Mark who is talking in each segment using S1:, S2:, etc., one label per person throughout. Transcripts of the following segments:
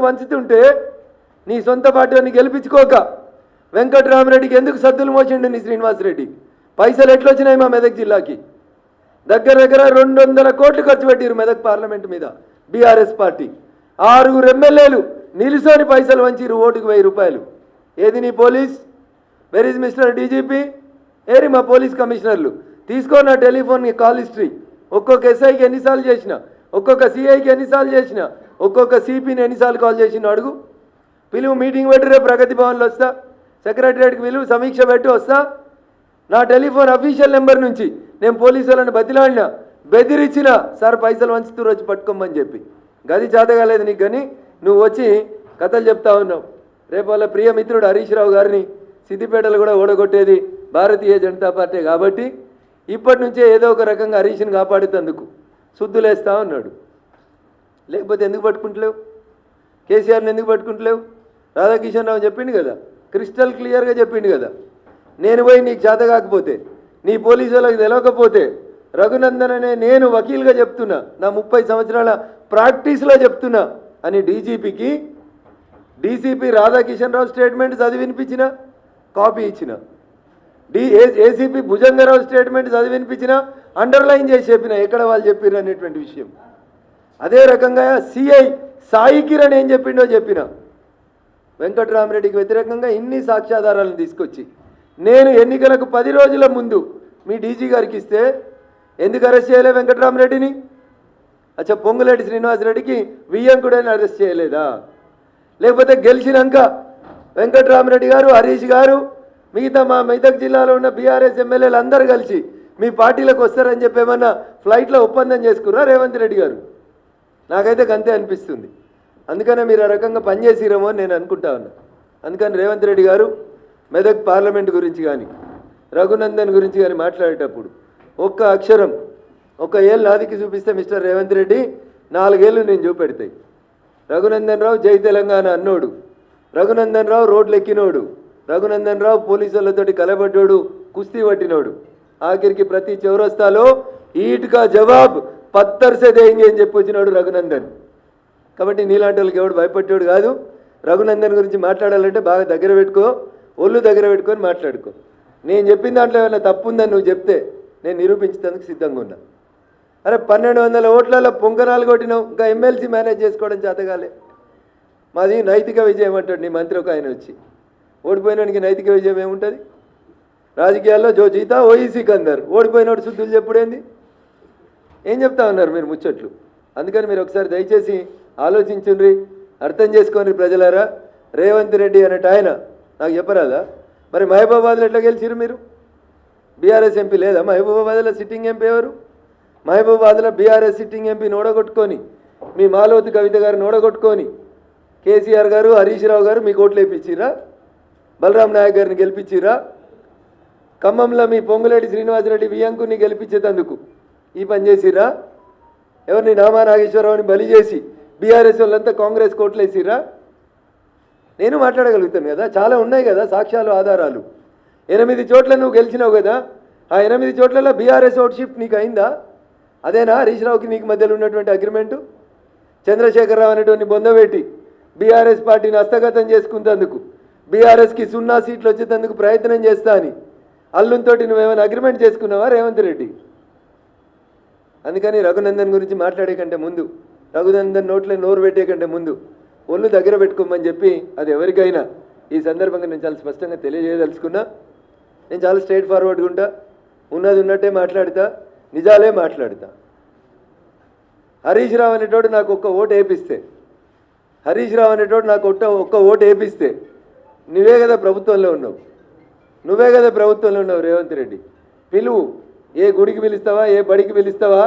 S1: ఎందుకు వంచుతుంటే నీ సొంత పార్టీని గెలిపించుకోక వెంకటరామరెడ్డికి ఎందుకు సద్దులు మోసిండు నీ శ్రీనివాసరెడ్డి? పైసలు ఎట్లొచ్చినాయి మా మెదక్ జిల్లాకి? దగ్గర దగ్గర రెండు వందల కోట్లు ఖర్చు పెట్టారు మెదక్ పార్లమెంట్ మీద బీఆర్ఎస్ పార్టీ. ఆరుగురు ఎమ్మెల్యేలు నిలుసోని పైసలు వంచిరు ఓటుకు వెయ్యి రూపాయలు. ఏది నీ police? Where is mister DGP ఏరి మా పోలీస్ కమిషనర్లు. తీసుకో నా టెలిఫోన్ కాల్ హిస్టరీ. ఒక్కొక్క ఎస్ఐకి ఎన్నిసార్లు చేసిన ఒక్కొక్క సిఐకి ఎన్నిసార్లు చేసిన ఒక్కొక్క సిపిని ఎన్నిసార్లు కాల్ చేసిన అడుగు. పిలువు మీటింగ్ పెట్టి రేపు ప్రగతి భవన్లో వస్తా. సెక్రటరియట్కి పిలువు సమీక్ష పెట్టి వస్తా. నా టెలిఫోన్ అఫీషియల్ నెంబర్ నుంచి నేను పోలీసు వాళ్ళని బతిలాడినా బెదిరించిన సార్ పైసలు వంచుతూ వచ్చి పట్టుకోమని చెప్పి. గది చేతగాలేదు నీకు కానీ నువ్వు వచ్చి కథలు చెప్తా ఉన్నావు. రేపు వాళ్ళ ప్రియ మిత్రుడు హరీష్ రావు గారిని సిద్దిపేటలు కూడా ఓడగొట్టేది భారతీయ జనతా పార్టీ కాబట్టి ఇప్పటి నుంచే ఏదో ఒక రకంగా హరీష్ని కాపాడేందుకు శుద్ధులేస్తా ఉన్నాడు. లేకపోతే ఎందుకు పట్టుకుంటలేవు? కేసీఆర్ని ఎందుకు పట్టుకుంటలేవు? రాధాకిషన్ రావు చెప్పిండు కదా క్రిస్టల్ క్లియర్గా చెప్పిండు కదా నేను పోయి నీకు చేత కాకపోతే నీ పోలీసు వాళ్ళకి తెలవకపోతే రఘునందన్ అనే నేను వకీల్గా చెప్తున్నా నా ముప్పై సంవత్సరాల ప్రాక్టీస్లో చెప్తున్నా అని డీజీపీకి డీసీపీ రాధాకిషన్ రావు స్టేట్మెంట్ చదివి వినిపించిన కాపీ ఇచ్చిన. డి ఏసీపీ భుజంగరావు స్టేట్మెంట్ చదివి వినిపించిన అండర్లైన్ చేసి చెప్పిన ఎక్కడ వాళ్ళు చెప్పిన అనేటువంటి విషయం. అదే రకంగా సిఐ సాయి కిరణ్ ఏం చెప్పిండో చెప్పిన. వెంకటరామరెడ్డికి వ్యతిరేకంగా ఇన్ని సాక్ష్యాధారాలను తీసుకొచ్చి నేను ఎన్నికలకు పది రోజుల ముందు మీ డీజీ గారికి ఇస్తే ఎందుకు అరెస్ట్ చేయలే వెంకటరామరెడ్డిని? అచ్చా పొంగులేటి శ్రీనివాసరెడ్డికి వియ్యంకుడని అరెస్ట్ చేయలేదా? లేకపోతే గెలిచినాక వెంకటరామరెడ్డి గారు హరీష్ గారు మిగతా మా మెదక్ జిల్లాలో ఉన్న బీఆర్ఎస్ ఎమ్మెల్యేలు అందరూ కలిసి మీ పార్టీలకు వస్తారని చెప్పి ఏమన్నా ఫ్లైట్లో ఒప్పందం చేసుకున్నా రేవంత్ రెడ్డి గారు? నాకైతే అంతే అనిపిస్తుంది. అందుకనే మీరు ఆ రకంగా పనిచేసిరేమో అని నేను అనుకుంటా ఉన్నా. అందుకని రేవంత్ రెడ్డి గారు మెదక్ పార్లమెంట్ గురించి కానీ రఘునందన్ గురించి కానీ మాట్లాడేటప్పుడు ఒక్క అక్షరం ఒక ఏళ్ళు నాదికి చూపిస్తే మిస్టర్ రేవంత్ రెడ్డి నాలుగేళ్ళు నేను చూపెడతాయి. రఘునందన్ రావు జై తెలంగాణ అన్నోడు. రఘునందన్ రావు రోడ్లు ఎక్కినోడు రఘునందన్ రావు పోలీసులతోటి కలబడ్డోడు కుస్తీ పట్టినోడు. ఆఖరికి ప్రతి చౌరస్తాలో ఈట్గా జవాబ్ పత్తర్సే దేంగి అని చెప్పి వచ్చినాడు రఘునందన్. కాబట్టి నీలాంటి వాళ్ళకి ఎవడు భయపట్టేవాడు కాదు. రఘునందన్ గురించి మాట్లాడాలంటే బాగా దగ్గర పెట్టుకో ఒళ్ళు దగ్గర పెట్టుకొని మాట్లాడుకో. నేను చెప్పిన దాంట్లో ఏమైనా తప్పు ఉందని నువ్వు చెప్తే నేను నిరూపించేందుకు సిద్ధంగా ఉన్నా. అరే పన్నెండు వందల ఓట్లలో పొంగనాలు కొట్టినావు. ఇంకా ఎమ్మెల్సీ మేనేజ్ చేసుకోవడం చేతగాలే. మాది నైతిక విజయం అంటాడు నీ మంత్రి ఒక ఆయన వచ్చి. ఓడిపోయినానికి నైతిక విజయం ఏముంటుంది? రాజకీయాల్లో జో జీతా ఓఈసీ కందరు. ఓడిపోయినోడు శుద్ధులు చెప్పుడేంది? ఏం చెప్తా ఉన్నారు మీరు ముచ్చట్లు? అందుకని మీరు ఒకసారి దయచేసి ఆలోచించుండ్రి అర్థం చేసుకోండి ప్రజలారా. రేవంత్ రెడ్డి అనేట ఆయన నాకు చెప్పరాదా? మరి మహబూబాబాద్లో ఎట్లా గెలిచిరు మీరు? బీఆర్ఎస్ ఎంపీ లేదా? మహబూబాబాద్లో సిట్టింగ్ ఎంపీ ఎవరు? మహబూబాబాద్లో బీఆర్ఎస్ సిట్టింగ్ ఎంపీని ఓడగొట్టుకొని మీ మాలోతి కవిత గారిని ఓడగొట్టుకొని కేసీఆర్ గారు హరీష్ రావు గారు మీకు ఓట్లు వేయించిరా బలరాం నాయక్ గారిని గెలిపించిరా ఖమ్మంలో మీ పొంగులేటి శ్రీనివాసరెడ్డి వియంకుని గెలిపించేటందుకు ఈ పని చేసిరా ఎవరిని నామా నాగేశ్వరరావుని బలి చేసి బీఆర్ఎస్ వాళ్ళంతా కాంగ్రెస్ కోట్లు వేసిరా నేను మాట్లాడగలుగుతాను కదా? చాలా ఉన్నాయి కదా సాక్ష్యాలు ఆధారాలు. ఎనిమిది చోట్ల నువ్వు గెలిచినావు కదా? ఆ ఎనిమిది చోట్లలో బీఆర్ఎస్ ఓట్ షిఫ్ట్ నీకు అయిందా? అదేనా హరీష్ రావుకి నీకు మధ్యలో ఉన్నటువంటి అగ్రిమెంటు? చంద్రశేఖరరావు అనేటువంటి బొందబెట్టి బీఆర్ఎస్ పార్టీని హస్తగతం చేసుకున్నందుకు బీఆర్ఎస్కి సున్నా సీట్లు వచ్చేటందుకు ప్రయత్నం చేస్తా అని అల్లుంతో నువ్వేమైనా అగ్రిమెంట్ చేసుకున్నావా రేవంత్ రెడ్డి? అందుకని రఘునందన్ గురించి మాట్లాడే కంటే ముందు రఘునందన్ నోట్లో నోరు పెట్టే కంటే ముందు ఒళ్ళు దగ్గర పెట్టుకోమని చెప్పి అది ఎవరికైనా ఈ సందర్భంగా నేను చాలా స్పష్టంగా తెలియజేయదలుచుకున్నా. నేను చాలా స్ట్రైట్ ఫార్వర్డ్గా ఉంటా ఉన్నది ఉన్నట్టే మాట్లాడతా నిజాలే మాట్లాడతా. హరీష్ రావు అనేటోడు నాకు ఒక్క ఓటు వేపిస్తే హరీష్ రావు అనేటోడు నాకు ఒక్క ఒక్క ఓటు వేపిస్తే నువ్వే కదా ప్రభుత్వంలో ఉన్నావు. నువ్వే కదా ప్రభుత్వంలో ఉన్నావు రేవంత్ రెడ్డి. పిలువు. ఏ గుడికి పిలుస్తావా? ఏ బడికి పిలుస్తావా?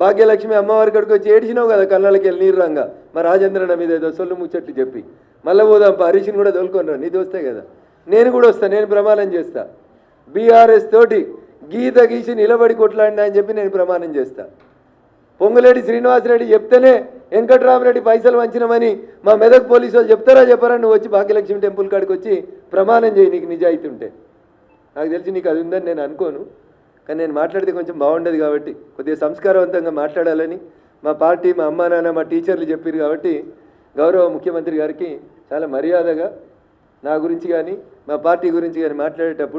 S1: భాగ్యలక్ష్మి అమ్మవారి కాడికి వచ్చి ఏడిచినావు కదా కళ్ళకి వెళ్ళి నీరు రంగా మా రాజేంద్రన్న మీద ఏదో సొల్లు ముచ్చట్లు చెప్పి. మళ్ళీ పోదాం హరీష్ని కూడా తోలుకొని నీది వస్తే కదా. నేను కూడా వస్తాను నేను ప్రమాణం చేస్తా. బీఆర్ఎస్ తోటి గీత గీసి నిలబడి కొట్లాడినా అని చెప్పి నేను ప్రమాణం చేస్తా. పొంగులేటి శ్రీనివాసరెడ్డి చెప్తేనే వెంకట్రామరెడ్డి పైసలు వంచినమని మా మెదక్ పోలీసు వాళ్ళు చెప్తారా చెప్పారా? నువ్వు వచ్చి భాగ్యలక్ష్మి టెంపుల్ కాడికి వచ్చి ప్రమాణం చేయి నీకు నిజాయితీ ఉంటే. నాకు తెలిసి నీకు అది ఉందని నేను అనుకోను. కానీ నేను మాట్లాడితే కొంచెం బాగుండదు కాబట్టి కొద్దిగా సంస్కారవంతంగా మాట్లాడాలని మా పార్టీ మా అమ్మా నాన్న మా టీచర్లు చెప్పారు కాబట్టి గౌరవ ముఖ్యమంత్రి గారికి చాలా మర్యాదగా నా గురించి కానీ మా పార్టీ గురించి కానీ మాట్లాడేటప్పుడు